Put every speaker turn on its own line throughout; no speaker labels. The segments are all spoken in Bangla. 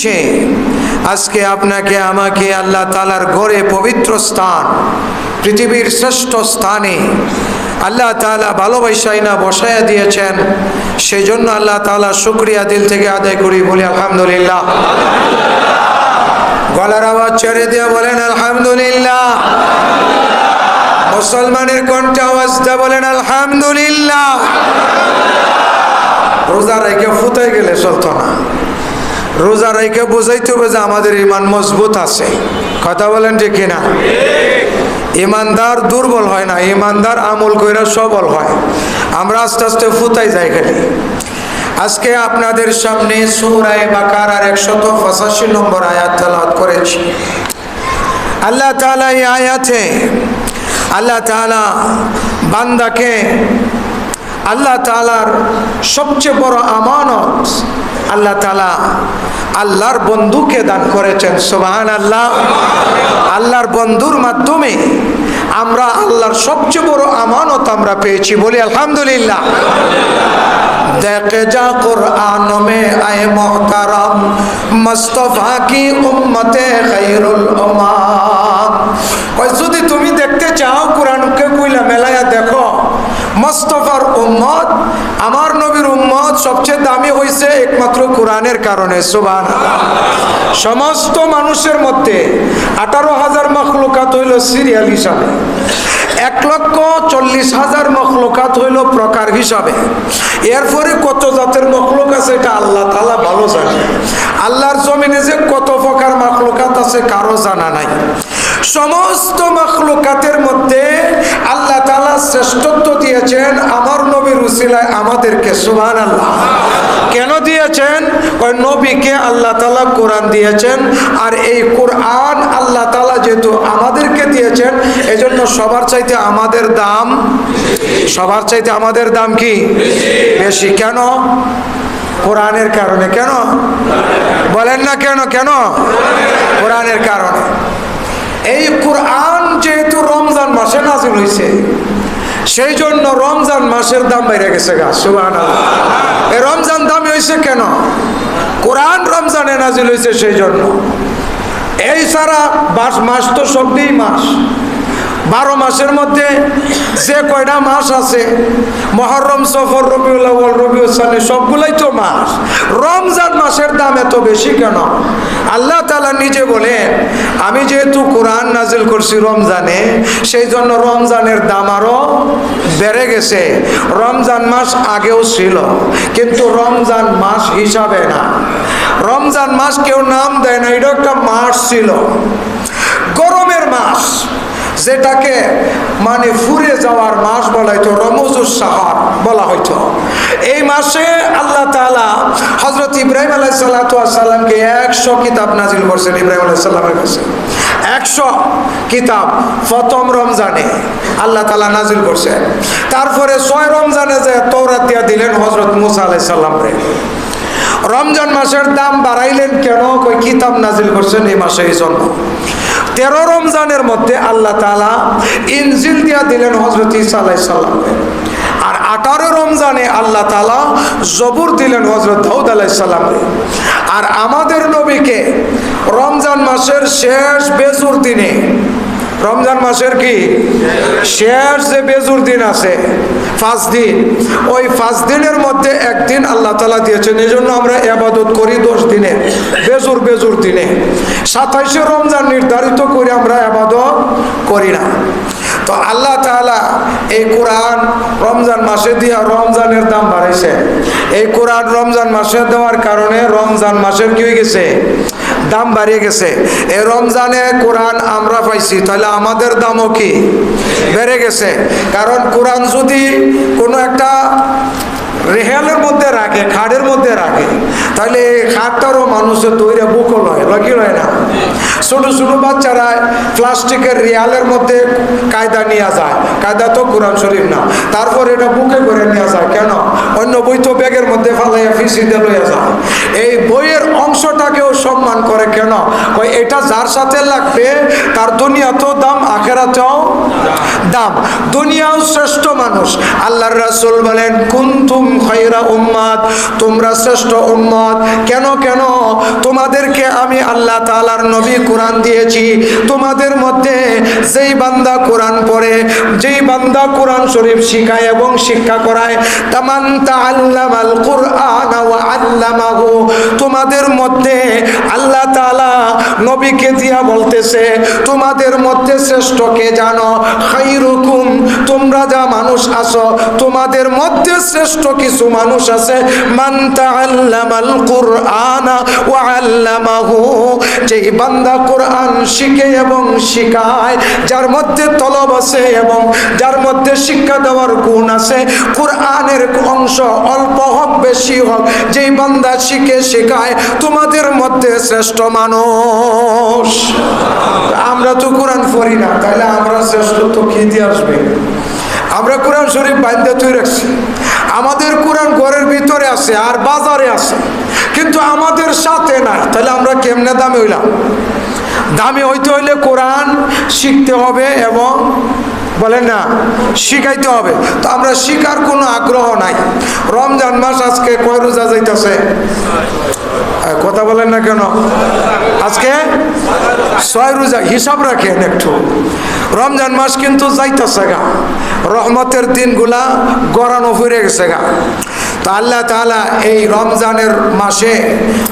সে আজকে আপনাকে, আমাকে আল্লাহ তালার ঘরে পবিত্র স্থান, পৃথিবীর শ্রেষ্ঠ স্থানে আল্লাহ তালা ভালোবাসাই না বসায়া দিয়েছেন সেই জন্য আল্লাহ তালা শুক্রিয়া দিল থেকে আদায় করি বলি আলহামদুলিল্লাহ। গলার আওয়াজ ছেড়ে দিয়ে বলেন আলহামদুলিল্লাহ। মুসলমানের কণ্ঠে আওয়াজটা বলেন আলহামদুলিল্লাহ। রোজা রেখে ফুতে গেলে চলতো না। রোজা রেখে বুঝাইতে হবে যে আমাদের ইমান মজবুত আছে। কথা বলেন যে কিনা? ইমানদার দুর্বল হয় না ইমানদার আমল কইরা সবল হয়। আমরা আস্তে আস্তে ফুতাই যাই খালি। আজকে আপনাদের সামনে সুরায় বাকার আর একশত পঁচাশি নম্বর আয়াত তালাত করেছি। আল্লাহ তালা এই আয়াতে, আল্লাহ তালা বান্দাকে, আল্লাহ তালার সবচেয়ে বড় আমানত আল্লাহ তালা আল্লাহর বন্ধুকে দান করেছেন সোবাহান আল্লাহ আল্লাহর বন্ধুর মাধ্যমে আমরা আল্লাহর সবচেয়ে বড় আমানত আমরা পেয়েছি, বলি আলহামদুলিল্লাহ। যা جا قرآن میں اے محترم مصطفیٰ کی امت خیر ওই যদি তুমি দেখতে চাও কোরআনকে কইলা, মেলায়া দেখো, মস্তফার উম্মত উম্মত সবচেয়ে দামি হয়েছে একমাত্র কোরআনের কারণে সুবান সমস্ত মানুষের মধ্যে আঠারো হাজার মখলুকাত হইল সিরিয়াল হিসাবে। এক লক্ষ চল্লিশ হাজার মখলুকাত হইল প্রকার হিসাবে। এরপরে কত জাতের মখলুক আছে এটা আল্লাহ তালা ভালো জানে। আল্লাহর জমিনে যে কত প্রকার মখলুকাত আছে কারও জানা নাই। সমস্ত মখলুকাতের মধ্যে আল্লাহ তালা শ্রেষ্ঠত্ব দিয়েছেন আমার নবীর উসিলায় আমাদেরকে সুবান আল্লাহ কেন দিয়েছেন? ওই নবীকে আল্লাহ তালা কোরআন দিয়েছেন আর এই কোরআন আল্লাহ তালা যেহেতু আমাদেরকে দিয়েছেন, এজন্য সবার চাইতে আমাদের দাম, সবার চাইতে আমাদের দাম কি? বেশি। কেন? কোরআনের কারণে। কেন? বলেন না কেন? কেন? কোরআনের কারণে। এই কোরআন যেহেতু রমজান মাসে নাজিল হয়েছে সেই জন্য রমজান মাসের দাম বেড়ে গেছে গা সুবাহ এই রমজান দাম হয়েছে কেন? কোরআন রমজানে নাজিল হয়েছে সেই জন্য এই সারা মাস তো সবই মাস। বারো মাসের মধ্যে যে কয়টা মাস আছে, মহরম, সফর, রবিউল আউয়াল, রবিউল সানি সবগুলাই তো মাস। রমজান মাসের দাম এত বেশি কেন? আল্লাহ তালা নিজে বলেন, আমি যেহেতু কোরআন নাজিল করছি রমজানে সেই জন্য রমজানের দাম আরও বেড়ে গেছে। রমজান মাস আগেও ছিল, কিন্তু রমজান মাস হিসাবে না। রমজান মাস কেউ নাম দেয় না, এটা একটা মাস ছিল। গরমের মাস। যেটাকে মানে ফুরে যাওয়ার মাস বলা হইতো, রমজুর সাহার বলা হইতো। এই মাসে আল্লাহ তালা হজরত ইব্রাহিম আলাহ সাল্লাতামকে একশো কিতাব নাজিল করছেন ইব্রাহিম আলাহ সাল্লামের কাছে। একশো কিতাব প্রথম রমজানে আল্লাহ তালা নাজিল করছেন। তারপরে ছয় রমজানে যে তৌরাত দিয়া দিলেন হজরত মুসা আলাহ সাল্লামরে রমজান মাসের দাম বাড়াইলেন কেন? কই কিতাব নাজিল করছেন এই মাসে এই জন্য। তেরো রমজানের মধ্যে আল্লাহ তালা ইনজিল দিয়া দিলেন হজরত ইসা আর আঠারো রমজানে আল্লাহ তালা জবুর দিলেন হজরত দাউদ আলাই সাল্লামকে আর আমাদের নবীকে রমজান মাসের শেষ বেজুর দিনে রমজান মাসের কি? শেষ যে বেজুর দিন আছে পাঁচ দিন, ওই পাঁচ দিনের মধ্যে একদিন আল্লাহ তালা দিয়েছেন এই জন্য আমরা আবাদত করি দশ দিনে, বেজুর বেজুর দিনে। সাতাইশে রমজান নির্ধারিত করে আমরা আবাদত করি না। তো আল্লাহ তালা এই কোরআন রমজান মাসে দিয়া রমজানের দাম বাড়াইছে। এই কোরআন রমজান মাসে দেওয়ার কারণে রমজান মাসের কি হয়ে গেছে? দাম বাড়িয়ে গেছে। এ রমজানে কোরআন আমরা পাইছি, তাহলে আমাদের দামও কি? বেড়ে গেছে। কারণ কোরআন যদি কোনো একটা রেহালের মধ্যে রাখে খাড়ের মধ্যে রাখে। তাহলে খাটটারও মানুষের তৈরি বুকল হয় লকি হয় না? ছোট ছোট বাচ্চারা প্লাস্টিকের রিয়ালের মধ্যে কায়দা নিয়ে যায়। কায়দা তো কোরআন শরীফ না। তারপর এটা বুকে করে নিয়ে যায়। কেন? অন্য বই তো ব্যাগের মধ্যে ফালাইয়া ফিসিতে লইয়া যায়। এই বইয়ের অংশটাকেও সম্মান করে কেন? ওই এটা যার সাথে লাগবে, তার দুনিয়াতেও দাম, আখেরাতেও দাম। দুনিয়াও শ্রেষ্ঠ মানুষ। আল্লাহর রাসূল বলেন, কুনতুম তোমরা শ্রেষ্ঠ উম্মত কেন কেন? তোমাদেরকে আমি আল্লাহ তাআলার নবী কোরআন দিয়েছি। তোমাদের মধ্যে যেই বান্দা কোরআন পড়ে, যেই বান্দা কোরআন শরীফ শিখায় এবং শিক্ষা করায় তামান তাআল্লামাল কুরআন আল্লামাহু। তোমাদের মধ্যে আল্লাহ তাআলা নবীকে দিয়া বলতেছে, তোমাদের মধ্যে শ্রেষ্ঠ কে জানো? খাইরুকুম তোমরা যা মানুষ আছো, তোমাদের মধ্যে শ্রেষ্ঠ কিছু মানুষ আছে কুরআন ওয়া আল্লামাহু যেই বান্দা শিখে এবং শিখায়, যার মধ্যে তলব আছে এবং যার মধ্যে শিক্ষা দেওয়ার গুণ আছে অংশ অল্প হোক, বেশি হোক, যেই বান্দা শিখে শেখায়, তোমাদের মধ্যে শ্রেষ্ঠ মানুষ। আমরা তো কোরআন পড়ি না, তাহলে আমরা শ্রেষ্ঠ তো কি দিয়ে আসবে? আমরা কোরআন শরীফ বান্ধে তুই রাখছি। আমাদের কোরআন ঘরের ভিতরে আছে আর বাজারে আছে। কিন্তু আমাদের সাথে নাই। তাহলে আমরা কেমনে দামে হইলাম? দামি হইতে হইলে কোরআন শিখতে হবে এবং বলেন না, শিখাইতে হবে। তো আমরা শিখার কোনো আগ্রহ নাই। রমজান মাস আজকে কয় রোজা যাইতেছে? কথা বলেন না কেন? আজকে ছয় রোজা, হিসাব রাখেন একটু। রমজান মাস কিন্তু যাইতেছে গা। রহমতের দিনগুলা গড়ানো ফিরে গেছে গা। তো আল্লাহ তাআলা এই রমজানের মাসে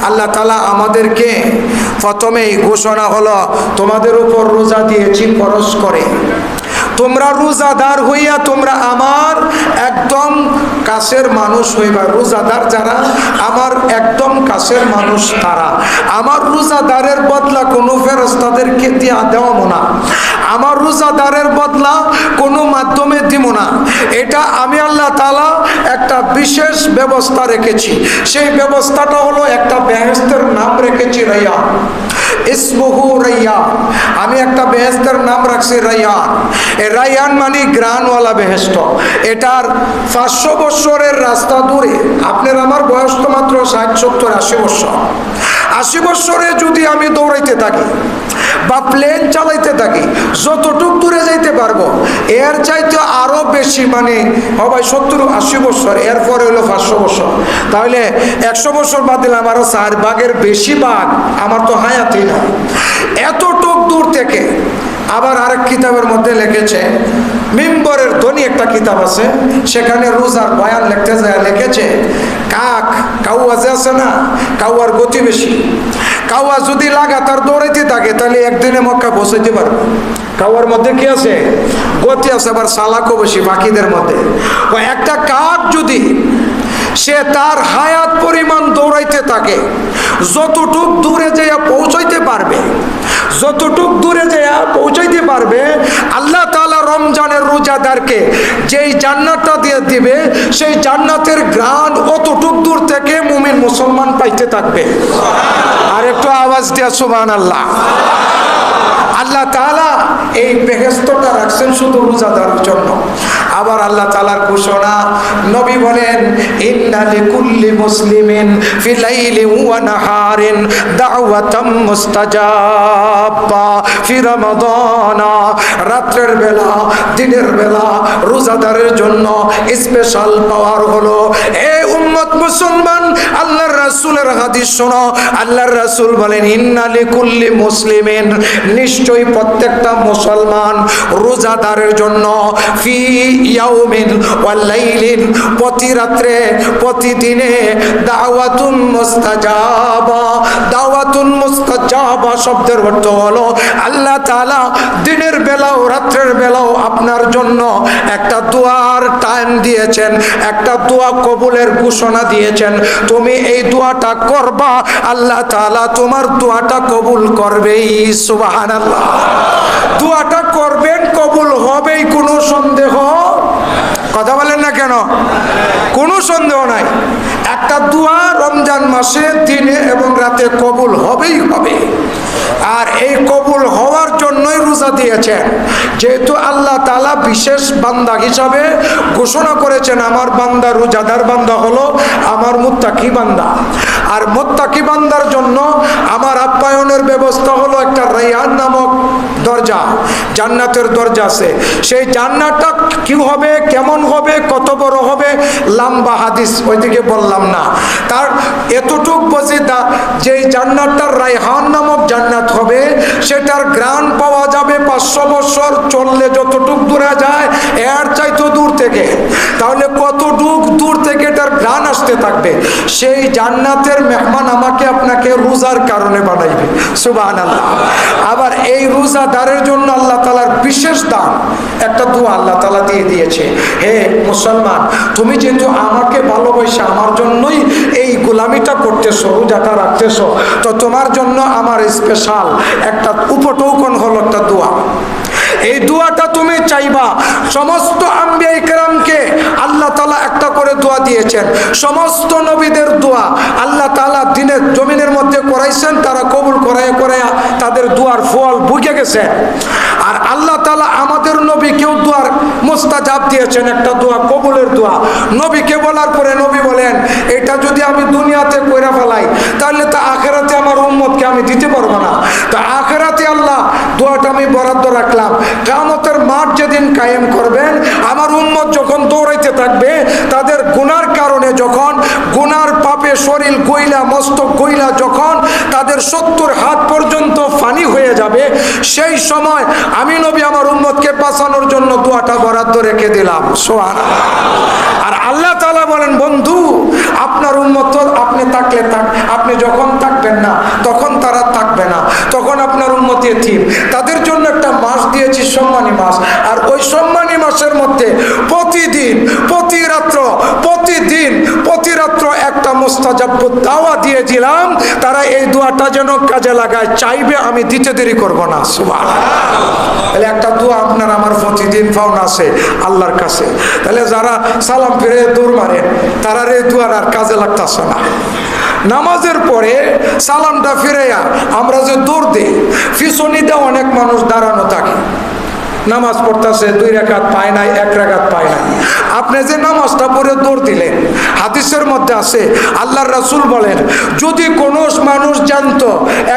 আল্লাহ তালা আমাদেরকে প্রথমেই ঘোষণা হলো, তোমাদের উপর রোজা দিয়েছি খরচ করে। তোমরা রোজাদার হইয়া তোমরা আমার একদম কাছের মানুষ হইবা। রোজাদার যারা, আমার একদম কাছের মানুষ তারা। আমার রোজাদারের বদলা কোনো ফেরস্তাদেরকে দিয়া দেওয়া না। আমার রোজাদারের বদলা কোনো মাধ্যমে দিব না। এটা আমি আল্লাহ তালা একটা বিশেষ ব্যবস্থা রেখেছি। সেই ব্যবস্থাটা হলো একটা বেহেস্তের নাম রেখেছি রাইয়া। ইসমুহু রাইয়া। আমি একটা বেহেস্তের নাম রাখছি রাইয়ান এ রাইয়ান মানে গ্রানওয়ালা বেহেস্ত এটার পাঁচশো বৎসরের রাস্তা দূরে, আপনার আমার বয়স তো মাত্র ষাট, সত্তর, আশি বৎসর। আশি বৎসরে যদি আমি দৌড়াইতে থাকি বা প্লেন চালাইতে থাকি, যতটুক দূরে যাইতে পারব, এর চাইতে আরও বেশি মানে হবে সত্তর, আশি বছর এরপরে হলো পাঁচশো বছর তাহলে একশো বছর বাদ দিলাম আরও চার ভাগের বেশি ভাগ আমার তো হায়াতই না এতটুক দূর থেকে আবার আরেক কিতাবের মধ্যে লিখেছে, মিম্বরের ধ্বনি একটা কিতাব আছে, সেখানে রোজার বয়ান লিখতে যায়, লিখেছে, কাক, কাউয়া যে আছে না, কাউয়ার গতি বেশি। কাউয়া যদি লাগাতার দৌড়াইতে থাকে, তাহলে একদিনে মক্কা পৌঁছাইতে পারবে। কাউয়ার মধ্যে কি আছে? গতি আছে, আবার সালাকও বেশি বাকিদের মধ্যে। ও একটা কাক যদি সে তার হায়াত পরিমাণ দৌড়াইতে থাকে, যতটুক দূরে যেয়ে পৌঁছাইতে পারবে যতটুক দূরে যে পৌঁছাইতে পারবে, আল্লাহ তালা রমজানের রোজাদারকে যেই জান্নাতটা দিয়ে দিবে, সেই জান্নাতের গ্রাম অতটুক দূর থেকে মুমিন মুসলমান পাইতে থাকবে। আর একটু আওয়াজ দিয়া সুবান আল্লাহ আল্লাহ তালা এই বেহেস্তটা রাখছেন শুধু রোজাদারের জন্য। আবার আল্লাহ তালার ঘোষণা, নবী বলেন, ইন্না লিকুল্লি মুসলিমিন ফি লাইলি ওয়া নাহারিন দাওয়াতাম মুস্তাজাবা ফি রমাদানা। রাত্রের বেলা, দিনের বেলা রোজাদারের জন্য স্পেশাল পাওয়ার হলো, এ উম্মত মুসলমান, আল্লাহর রাসূলের হাদিস শোনো। আল্লাহর রাসূল বলেন, ইন্না লিকুল্লি মুসলিমিন। নিশ্চয়ই প্রত্যেকটা মুসলমান রোজাদারের জন্য ফি ইয়াউমিন ওয়াল লাইলিন, প্রতি রাত্রে প্রতিদিনে দাওয়াতুন মুস্তাজাবা। দাওয়াতুন মুস্তাজাবা শব্দের অর্থ হলো, আল্লাহ তাআলা দিনের বেলাও রাত্রের বেলাও আপনার জন্য একটা দোয়ার টাইম দিয়েছেন, একটা দোয়া কবুলের ঘোষণা দিয়েছেন, তুমি এই দোয়াটা করবা, আল্লাহ তালা তোমার দোয়াটা কবুল করবেই। সুবহানাল্লাহ। দোয়াটা করবেন, কবুল হবেই, কোনো সন্দেহ? কথা বলেন না কেন? কোনো সন্দেহ নাই। একটা দোয়া রমজান মাসে, দিনে এবং রাতে কবুল হবেই হবে। আর এই কবুল হওয়ার জন্যই রোজা দিয়েছেন। যেহেতু আল্লাহ তালা বিশেষ বান্দা হিসাবে ঘোষণা করেছেন, আমার বান্দা রোজাদার বান্দা হলো আমার মুত্তাকি বান্দা। আর মোত্তাকি বান্দার জন্য আমার আপ্যায়নের ব্যবস্থা জান্নাতের দরজা আছে। সেই জান্নাতটা কি হবে, কেমন হবে, কত বড় হবে, লাম্বা হাদিস ওইদিকে বললাম না। তার এতটুক বসে যেই জান্নাতটার রায়হান নামক জান্নাত হবে, সেটার গ্রান পাওয়া যাবে পাঁচশো বছর, চললে যতটুক দূরে যায়, এর চাইতো দূর থেকে। তাহলে কতটুক দূর থেকে এটার গ্রান আসতে থাকবে? সেই জান্নাতের মেহমান আমাকে আপনাকে রোজার কারণে বানাইবে। সুবাহ আবার এই রোজাদারের জন্য আল্লাহ তালার বিশেষ দান। একটা দু আল্লাহ তালা দিয়ে দিয়েছে। হে মুসলমান, তুমি যেহেতু আমাকে ভালোবাসে আমার জন্যই এই গোলামিটা করতেছো, রোজাটা রাখতেছো, তো তোমার জন্য আমার স্পেশাল একটা উপটৌকন হলো একটা দোয়া। এই দোয়াটা তুমি চাইবা, সমস্ত আম্বিয়া ইকরামকে দোয়া দিয়েছেন। সমস্ত নবীদের দোয়া আল্লাহ তালা দিনের জমিনের মধ্যে করাইছেন, তারা কবুল করায় করায় তাদের দোয়ার ফল বুঝে গেছে। আর আল্লাহ তালা আমাদের নবীকেও দোয়ার মোস্তাজাব দিয়েছেন, একটা দোয়া, কবুলের দোয়া। নবীকে বলার পরে নবী বলেন, এটা যদি আমি দুনিয়াতে কইরা ফেলাই, তাহলে তা আখেরাতে আমার উম্মতকে আমি দিতে পারব না। তা আখেরাতে আল্লাহ দোয়াটা আমি বরাদ্দ রাখলাম। কামতের মাঠ যেদিন কায়েম করবেন, আমার উম্মত যখন দৌড়াইতে থাকবে, তাদের গুনার কারণে যখন গুনার পাপে শরীর কইলা মস্তক কইলা যখন তাদের সত্তর হাত পর্যন্ত ফানি হয়ে যাবে, সেই সময় আমি নবী আমার উন্মতকে বাঁচানোর জন্য দোয়াটা বরাদ্দ রেখে দিলাম। সোহান আর আল্লাহ তালা বলেন, বন্ধু, আপনার উন্মত আপনি তাকলে থাক, আপনি যখন থাকবেন না, তখন তারা থাকবে না। তখন আপনার উন্নতি থিম তাদের জন্য একটা মাস দিয়েছি, সম্মানী মাস। আর ওই সম্মানী মাসের মধ্যে প্রতিদিন, প্রতি রাত্র, প্রতিদিন, প্রতি মোস্তাজাব্য দাওয়া দিয়েছিলাম, তারা এই দোয়াটা যেন কাজে লাগায়, চাইবে আমি দিতে দেরি করব না সুবাহ তাহলে একটা দোয়া আপনার আমার প্রতিদিন পাওনা আছে, আল্লাহর কাছে। তাহলে যারা সালাম ফিরে দৌড় মারেন তারা এই দুয়ার আর কাজে লাগতেছে না। নামাজের পরে সালামটা ফিরেয়া আমরা যে দৌড় দিই ফিসনিতে অনেক মানুষ দাঁড়ানো থাকে। নামাজ পড়তেছে, দুই রেখাত পায় নাই, এক রেখাত পায় নাই। আপনি যে নামাজটা পড়ে দৌড় দিলেন, হাদিসের মধ্যে আছে, আল্লাহর রাসূল বলেন, যদি কোনো মানুষ জানতো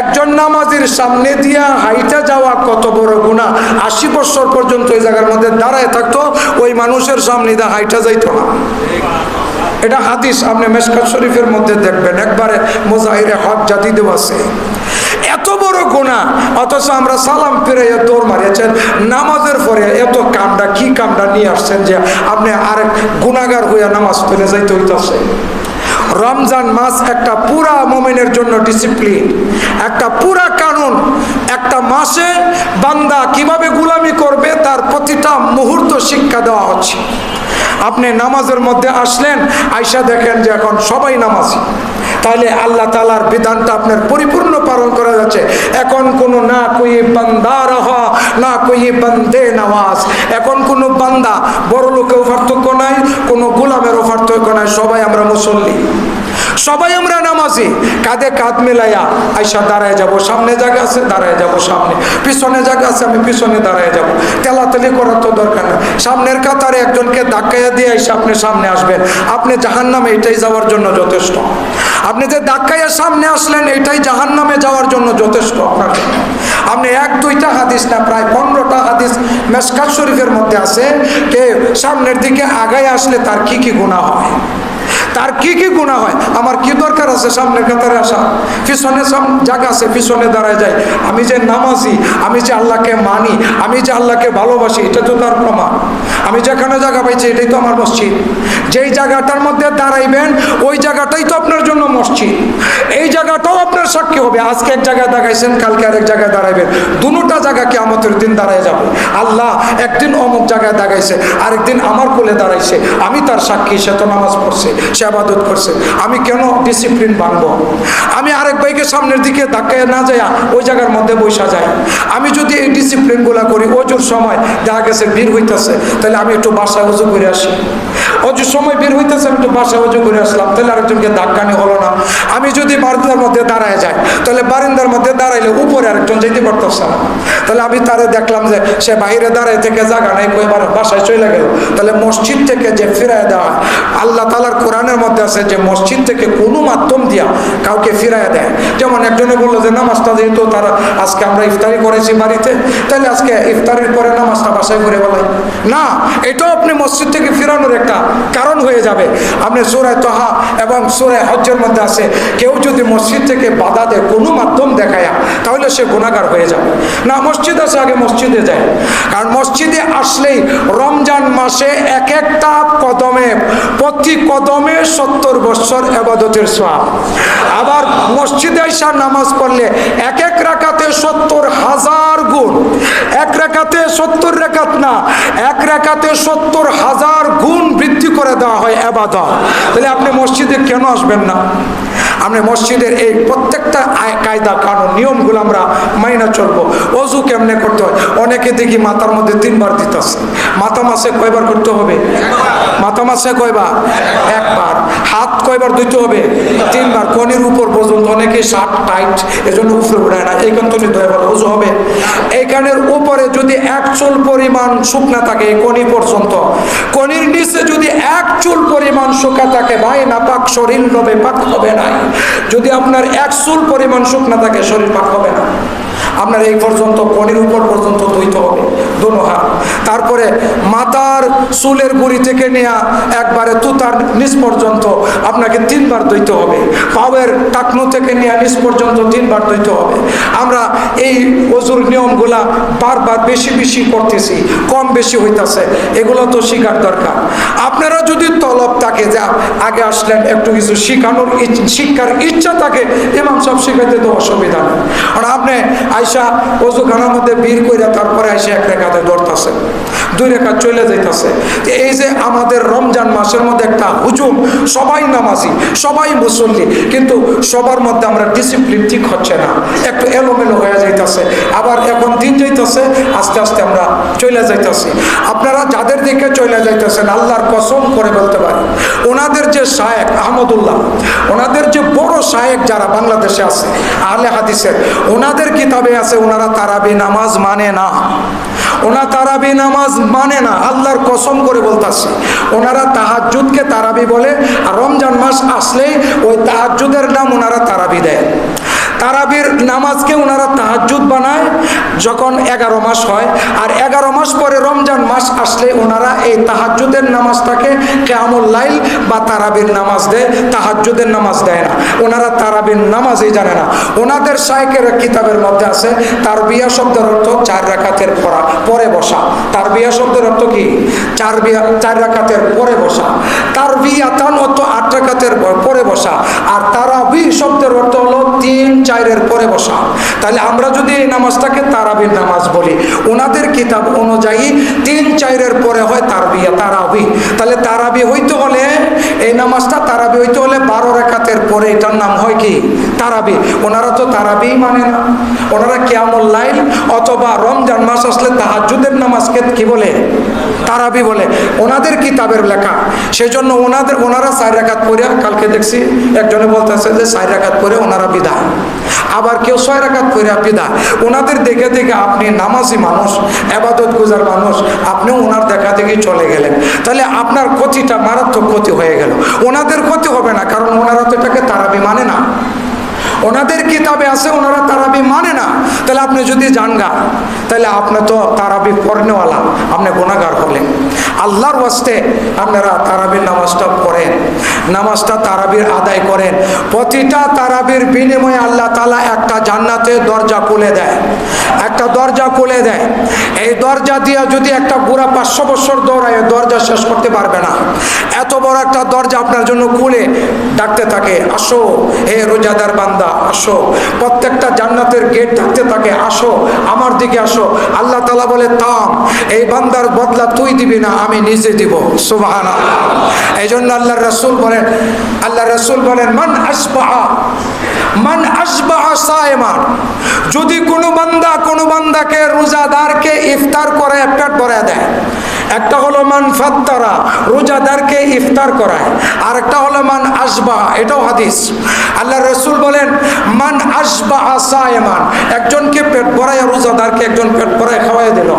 একজন নামাজের সামনে দিয়া হাইটা যাওয়া কত বড় গুণা আশি বছর পর্যন্ত ওই জায়গার মধ্যে দাঁড়ায় থাকতো, ওই মানুষের সামনে দিয়ে হাইটা যাইত না। এটা হাদিস, আপনি মেশকাত শরীফের মধ্যে দেখবেন, একবারে মোজাহিরে হক জাতি দেওয়া আছে। গুণা অথচ আমরা সালাম ফিরে দৌড় মারিয়েছেন। নামাজের পরে এত কামটা কি কামটা নিয়ে আসছেন যে আপনি আরেক গুণাগার হইয়া নামাজ পড়ে যাইতে হইতেছে। রমজান মাস একটা পুরা মোমেনের জন্য ডিসিপ্লিন একটা পুরা কানুন। একটা মাসে বান্দা কীভাবে গুলামি করবে তার প্রতিটা মুহূর্ত শিক্ষা দেওয়া হচ্ছে। আপনি নামাজের মধ্যে আসলেন আয়সা দেখেন যে এখন সবাই নামাজি। তাহলে আল্লাহ তালার বিধানটা আপনার পরিপূর্ণ পালন করা যাচ্ছে। এখন কোনো না কই বান্দা রহ, না কই বান্দে নামাজ। এখন কোনো বান্দা বড় লোকেও পার্থক্য নাই, কোনো গোলামেরও পার্থক্য নাই, সবাই আমরা মুসল্লি। সবাই আমরা নামাজি। কাঁধে কাঁধ মেলাইয়া আইসা দাঁড়ায় যাব। সামনে জায়গা আছে, দাঁড়ায় যাব সামনে। পিছনে জায়গা আছে, আমি পিছনে দাঁড়ায় যাব। তেলাতেলি করার তো দরকার না সামনের কাতারে একজনকে ধাক্কাইয়া দিয়ে আইসা আপনি সামনে আসবেন। আপনি জাহান নামে এটাই যাওয়ার জন্য যথেষ্ট। আপনি যে ধাক্কাইয়া সামনে আসলেন, এটাই জাহান নামে যাওয়ার জন্য যথেষ্ট আপনার আপনি এক, দুইটা হাদিস না, প্রায় পনেরোটা হাদিস মেসকাত শরীফের মধ্যে আছে। কে সামনের দিকে আগায় আসলে তার কি কি গুণা হয়? তার কি কি গুণা হয়? আমার কি দরকার আছে? সামনে কাতারে আসা। পিছনে জায়গা আছে, পিছনে দাঁড়ায় যায়। আমি যে নামাজি, আমি যে আল্লাহকে মানি, আমি যে আল্লাহকে ভালোবাসি, এটা তো তার প্রমাণ। আমি যেখানে জায়গা পাইছি, এটাই তো আমার মসজিদ। যেই জায়গাটার মধ্যে দাঁড়াইবেন, ওই জায়গাটাই তো আপনার জন্য মসজিদ। এই জায়গাটাও আপনার সাক্ষী হবে। আজকে এক জায়গায় দাঁড়াইছেন, কালকে আরেক জায়গায় দাঁড়াইবেন। দুটা জায়গা কি আমাদের দিন দাঁড়ায় যাবে। আল্লাহ একদিন অমুক জায়গায় দাঁড়াইছে, আরেকদিন আমার কোলে দাঁড়াইছে। আমি তার সাক্ষী, সে তো নামাজ পড়ছে, সে আবাদত করছে। আমি কেন ডিসিপ্লিন ভাঙব? আমি আরেক ভাইকে সামনের দিকে ধাক্কায় না যায় ওই জায়গার মধ্যে বৈশা যায় আমি যদি এই ডিসিপ্লিনগুলো করি ওজোর সময় দেখা গেছে ভিড় হইতেছে, তাহলে আমি একটু বাসায় উজু করে আসি। অজু সময় বের হইতেছে, আমি তো বাসায় অজু করে আসলাম, তাহলে আরেকজনকে ধাক্কানি হলো না। আমি যদি বারিন্দার মধ্যে দাঁড়ায় যাই, তাহলে বারিন্দার মধ্যে দাঁড়াইলে উপরে আরেকজন যেতে পারতেছে না। তাহলে আমি তারে দেখলাম যে, সে বাইরে দাঁড়ায় থেকে জাগা নাই কয়েবার বাসায় চলে গেল। তাহলে মসজিদ থেকে যে ফিরায় দেওয়া আল্লাহ তালার কোরআনের মধ্যে আছে যে, মসজিদ থেকে কোনো মাধ্যম দিয়া কাউকে ফিরায় দেয়। যেমন একজনে বলল যে, নামাজটা যেহেতু তারা, আজকে আমরা ইফতারি করেছি বাড়িতে, তাহলে আজকে ইফতারির পরে নামাজটা বাসায় করে বলাই না, এটাও আপনি মসজিদ থেকে ফিরানোর একটা কারণ হয়ে যাবে। আপনি সুরায় তহা এবং সুরায় হজ্জের মধ্যে আছে, কেউ যদি মসজিদ থেকে বাধা দেয় কোনো মাধ্যম দেখায়, তাহলে সে গুণাগার হয়ে যাবে। না, মসজিদ আছে, আগে মসজিদে যায়। কারণ মসজিদে আসলেই রমজান মাসে এক একটা কদমে, প্রতি কদমে সত্তর বৎসর এবাদতের সোয়াব আবার মসজিদে এসা নামাজ পড়লে এক এক সত্তর হাজার গুণ। এক রেখাতে সত্তর রেখাত না, এক রেখাতে সত্তর হাজার গুণ বৃদ্ধি করে দেওয়া হয় এবাদত। তাহলে আপনি মসজিদে কেন আসবেন না? আমরা মসজিদের এই প্রত্যেকটা কায়দা, কানুন, নিয়মগুলো আমরা মাইনা চলবো। অজু কেমনে করতে হয়? অনেকে দেখি মাথার মধ্যে তিনবার দিতেছে। মাথা মাসে কয়বার করতে হবে? মাথা মাসে কয়বার? একবার। হাত কয়বার ধুইতে হবে? তিনবার। কনের উপর পর্যন্ত অনেকে শার্ট টাইট, এজন্য উপরে উঠায় না। এইখান থেকে ধরে বলো অজু হবে। এইখানের উপরে যদি এক চুল পরিমাণ শুকনা থাকে, এই কনি পর্যন্ত। কনির নিচে যদি এক চুল পরিমাণ শুকা থাকে, ভাই না পাক শরীর নবে পাক হবে না যদি আপনার এক চুল পরিমাণ শুকনা থাকে শরীর পাক হবে না। আপনার এই পর্যন্ত কনির উপর পর্যন্ত ধুইতে হবে, দোনো হাত। তারপরে মাথার চুলের গুড়ি থেকে নেয়া একবারে তুতার নিচ পর্যন্ত আপনাকে তিনবার ধুইতে হবে। পাওয়ের টাকনো থেকে নেওয়া নিচ পর্যন্ত তিনবার ধুইতে হবে। আমরা এই অজুর নিয়মগুলা বারবার বেশি বেশি করতেছি, কম বেশি হইতাছে, এগুলো তো শিখার দরকার। আপনারা যদি তলব থাকে, যা আগে আসলেন, একটু কিছু শিখানোর শিক্ষার ইচ্ছা থাকে, ইমাম সব শিখাইতে তো অসুবিধা নেই। আর আপনি আইসা অজুখানার মধ্যে বীর কইরা তারপরে আইসা এক রেখাতে ধরতেছে দুই রেখা চলে যাইতেছে। এই যে আমাদের রমজান মাসের মধ্যে একটা হুজুম, সবাই নামাজি, সবাই মুসল্লি, কিন্তু সবার মধ্যে আমরা ডিসিপ্লিন ঠিক হচ্ছে না, একটু এলোমেলো হয়ে যাইতেছে। আবার এখন দিন যাইতেছে, আস্তে আস্তে আমরা চলে যাইতেছি। আপনারা যাদের দিকে চলে যাইতেছেন, আল্লাহর কসম করে বলতে পারি, ওনাদের যে শায়েক আহমদুল্লাহ, ওনাদের যে বড় শায়েক যারা বাংলাদেশে আছে, আহলে হাদিসের, ওনাদের কিতাবে আছে? ওনারা তারাবি নামাজ মানে না। ওনা তারাবি নামাজ মানে না। আল্লাহর কসম করে বলতাছে। ওনারা তাহাজুদকে তারাবি বলে। আর রমজান মাস আসলেই ওই তাহাজুদের নাম ওনারা তারাবি দেয়। তারাবির নামাজকে ওনারা তাহাজ্জুদ বানায় যখন এগারো মাস হয়। আর এগারো মাস পরে রমজান মাস আসলে ওনারা এই তাহাজ্জুদের নামাজটাকে কেমন লাইল বা তারাবির নামাজ দেয়। তাহাজ্জুদের নামাজ দেয় না। ওনারা তারাবির নামাজই জানে না। ওনাদের শায়কের কিতাবের মধ্যে আছে তার বিয়া শব্দের অর্থ চার রাকাতের পড়া, পরে বসা। তার বিয়া শব্দের অর্থ কি? চার বিয়া, চার রাকাতের পরে বসা। তার বিয়া তান অর্থ আট রাকাতের পরে বসা। আর তারাবি শব্দের অর্থ হলো তিন চারের পরে বসা। তাহলে আমরা যদি এই নামাজটাকে তারাবির নামাজ বলি, ওনাদের কিতাব অনুযায়ী তিন চারের পরে হয় তারবিয়া তারাবি। তাহলে তারাবি হইতে হলে এই নামাজটা তারাবি হইতে হলে বারো রেখাতের পরে এটার নাম হয় কি? তারাবি। ওনারা তো তারাবি মানে না। ওনারা কেমন লাইল অথবা রমজান মাস আসলে তাহাজুদের নামাজকে কি বলে? তারাবি বলে। ওনাদের কিতাবের লেখা। সেই জন্য ওনাদের, ওনারা চার রাখাত পরে কালকে দেখছি একজনে বলতেছে যে চার রাখাত পরে ওনারা বিদায় আবার কেউ ছয় রাখাত পরে বিদায় ওনাদের দেখে দেখে আপনি নামাজি মানুষ আবাদত গুজার মানুষ, আপনিও ওনার দেখা দেখে চলে গেলেন। তাহলে আপনার ক্ষতিটা মারাত্মক ক্ষতি হয়ে গেল। ওনাদের ক্ষতি হবে না, কারণ ওনারা তো এটাকে তারাবি মানে না। ওনাদের কিতাবে আছে, ওনারা তারাবি মানে না। তাহলে আপনি যদি জানগা তাহলে আপনি তো তারাবি পড়নেওয়ালা, আপনি গুণাগার হলেন। আল্লাহর ওয়াস্তে আপনারা তারাবির নামাজটা পড়েন, নামাজটা তারাবির আদায় করেন। প্রতিটা তারাবির বিনিময়ে আল্লাহ তালা একটা জান্নাতে দরজা খুলে দেয়। একটা দরজা খুলে দেয়। এই দরজা দিয়ে যদি একটা বুড়া পাঁচশো বছর দৌড়ায়, দরজা শেষ করতে পারবে না। এত বড় একটা দরজা আপনার জন্য খুলে ডাকতে থাকে, আসো, হে রোজাদার বান্দা, আসো। প্রত্যেকটা জান্নাতের গেট ডাকতে থাকে, আসো, আমার দিকে আসো। আল্লাহ তালা বলে তাম এই বান্দার বদলা তুই দিবি না আমি নিজে দিব সুবাহানা এই জন্য আল্লাহ রসুল বলেন আল্লাহ রসুল বলেন, মান আসবাহা মান আসবাহা সায়মান যদি কোনো বান্দা কোনো বান্দাকে রোজাদারকে ইফতার করে পেট ভরে দেয় একটা হলো মান ফাত্তারা, রোজাদারকে ইফতার করায় আর একটা হলো মান আসবা এটাও হাদিস। আল্লাহ রসুল বলেন, মান আসবা আসায়মান একজনকে পেট ভরায় রোজাদারকে একজন পেট ভরায় খাওয়াই দিল।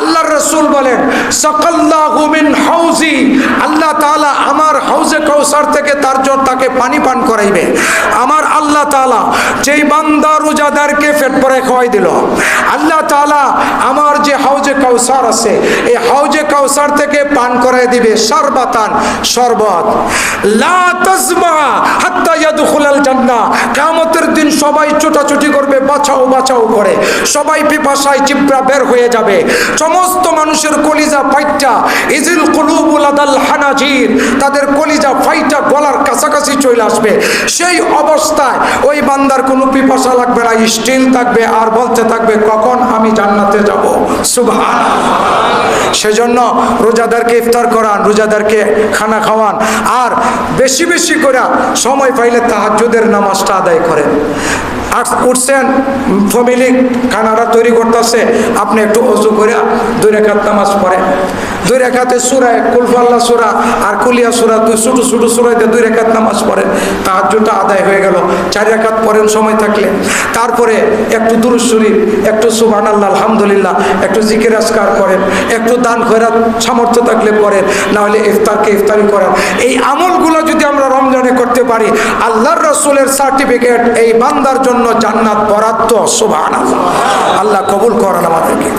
আল্লাহ রসুল বলেন, সকাল্লাহু মিন হাউজি আল্লাহ তাআলা আমার হাউজে কৌসার থেকে তার জন্য তাকে পানি পান করাইবে। আমার আল্লাহ তালা যেই বান্দা রোজাদারকে পেট ভরায় খাওয়াই দিল, আল্লাহ তালা আমার যে হাউজে কৌসার আছে, এই হাউজে কাউসার থেকে পান করাই দিবে, সরবাতান, শরবত। কিয়ামতের দিন সবাই ছোটাছুটি করবে বাঁচাও বাঁচাও করে। সবাই পিপাসায় চিপড়া বের হয়ে যাবে। সমস্ত মানুষের কলিজা ফাইটা ইজিল কুলুবুল আদাল হানাজির, তাদের কলিজা ফাইটা গলার কাছাকাছি চলে আসবে। সেই অবস্থায় ওই বান্দার কোনো পিপাসা লাগবে না, স্টিল থাকবে আর বলতে থাকবে, কখন আমি জান্নাতে যাব? সুবহান সেজন্য রোজাদারকে ইফতার করান, রোজাদারকে খানা খাওয়ান। আর বেশি বেশি করে সময় পাইলে তাহাজুদের নামাজটা আদায় করেন। আর উঠছেন ফ্যামিলি খানাটা তৈরি করতেছে, আপনি একটু অজু করে দুই রেখার নামাজ পড়েন। দুই রেখাতে সুরায় কুলফাল্লা সুরা, আর কুলিয়া সুরা, দুই ছোটো ছোটো সুরাইতে দুই রেখাত নামাজ পড়েন। তাহাজ্জুদটা আদায় হয়ে গেল। চার রেখাত পড়েন সময় থাকলে। তারপরে একটু দুরুশরীফ একটু সুবান আল্লাহ আলহামদুলিল্লাহ, একটু জিকির আসকার করেন, একটু দান খয়রাত সামর্থ্য থাকলে করেন না হলে ইফতারকে ইফতারি করেন। এই আমলগুলো যদি আমরা রমজানে করতে পারি, আল্লাহর রসুলের সার্টিফিকেট এই বান্দার জন্য জান্নাত বরাদ্দ আল্লাহ আল্লাহ কবুল করেন আমাদেরকে।